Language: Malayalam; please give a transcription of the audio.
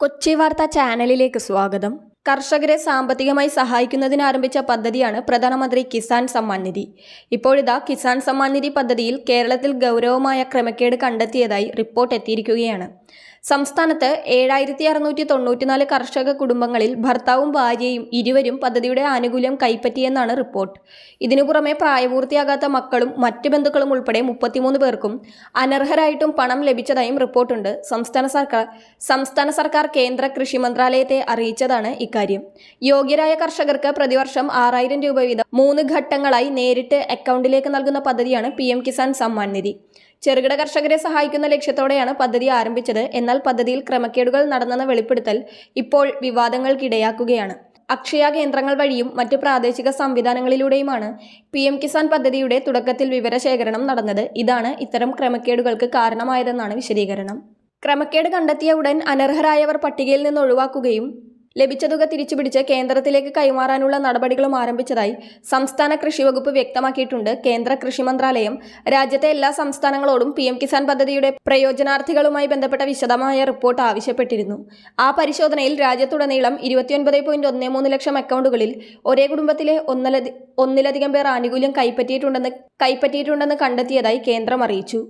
കൊച്ചി വാർത്ത ചാനലിലേക്ക് സ്വാഗതം. കർഷകരെ സാമ്പത്തികമായി സഹായിക്കുന്നതിന് ആരംഭിച്ച പദ്ധതിയാണ് പ്രധാനമന്ത്രി കിസാൻ സമ്മാൻ നിധി. ഇപ്പോഴിതാ കിസാൻ സമ്മാൻ നിധി പദ്ധതിയിൽ കേരളത്തിൽ ഗൗരവമായ ക്രമക്കേട് കണ്ടെത്തിയതായി റിപ്പോർട്ട് എത്തിയിരിക്കുകയാണ്. സംസ്ഥാനത്ത് ഏഴായിരത്തി അറുന്നൂറ്റി തൊണ്ണൂറ്റിനാല് കർഷക കുടുംബങ്ങളിൽ ഭർത്താവും ഭാര്യയും ഇരുവരും പദ്ധതിയുടെ ആനുകൂല്യം കൈപ്പറ്റിയെന്നാണ് റിപ്പോർട്ട്. ഇതിനു പുറമെ പ്രായപൂർത്തിയാകാത്ത മക്കളും മറ്റ് ബന്ധുക്കളും ഉൾപ്പെടെ മുപ്പത്തിമൂന്ന് പേർക്കും അനർഹരായിട്ടും പണം ലഭിച്ചതായും റിപ്പോർട്ടുണ്ട്. സംസ്ഥാന സർക്കാർ സംസ്ഥാന സർക്കാർ കേന്ദ്ര കൃഷി മന്ത്രാലയത്തെ അറിയിച്ചതാണ് ഇക്കാര്യം. യോഗ്യരായ കർഷകർക്ക് പ്രതിവർഷം ആറായിരം രൂപ വീതം മൂന്ന് ഘട്ടങ്ങളായി നേരിട്ട് അക്കൗണ്ടിലേക്ക് നൽകുന്ന പദ്ധതിയാണ് പി കിസാൻ സമ്മാൻ നിധി. ചെറുകിട കർഷകരെ സഹായിക്കുന്ന ലക്ഷ്യത്തോടെയാണ് പദ്ധതി ആരംഭിച്ചത്. എന്നാൽ പദ്ധതിയിൽ ക്രമക്കേടുകൾ നടന്നെന്ന വെളിപ്പെടുത്തൽ ഇപ്പോൾ വിവാദങ്ങൾക്കിടയാക്കുകയാണ്. അക്ഷയ കേന്ദ്രങ്ങൾ വഴിയും മറ്റ് പ്രാദേശിക സംവിധാനങ്ങളിലൂടെയുമാണ് പി എം കിസാൻ പദ്ധതിയുടെ തുടക്കത്തിൽ വിവരശേഖരണം നടന്നത്. ഇതാണ് ഇത്തരം ക്രമക്കേടുകൾക്ക് കാരണമായതെന്നാണ് വിശദീകരണം. ക്രമക്കേട് കണ്ടെത്തിയ ഉടൻ അനർഹരായവർ പട്ടികയിൽ നിന്ന് ഒഴിവാക്കുകയും ലഭിച്ച തുക തിരിച്ചുപിടിച്ച് കേന്ദ്രത്തിലേക്ക് കൈമാറാനുള്ള നടപടികളും ആരംഭിച്ചതായി സംസ്ഥാന കൃഷി വകുപ്പ് വ്യക്തമാക്കിയിട്ടുണ്ട്. കേന്ദ്ര കൃഷി മന്ത്രാലയം രാജ്യത്തെ എല്ലാ സംസ്ഥാനങ്ങളോടും പി കിസാൻ പദ്ധതിയുടെ പ്രയോജനാർത്ഥികളുമായി ബന്ധപ്പെട്ട വിശദമായ റിപ്പോർട്ട് ആവശ്യപ്പെട്ടിരുന്നു. ആ പരിശോധനയിൽ രാജ്യത്തുടനീളം ഇരുപത്തിയൊൻപത് പോയിന്റ് ഒന്ന് മൂന്ന് ലക്ഷം അക്കൗണ്ടുകളിൽ ഒരേ കുടുംബത്തിലെ ഒന്നിലധികം പേർ ആനുകൂല്യം കൈപ്പറ്റിയിട്ടുണ്ടെന്ന് കൈപ്പറ്റിയിട്ടുണ്ടെന്ന് കണ്ടെത്തിയതായി കേന്ദ്രം അറിയിച്ചു.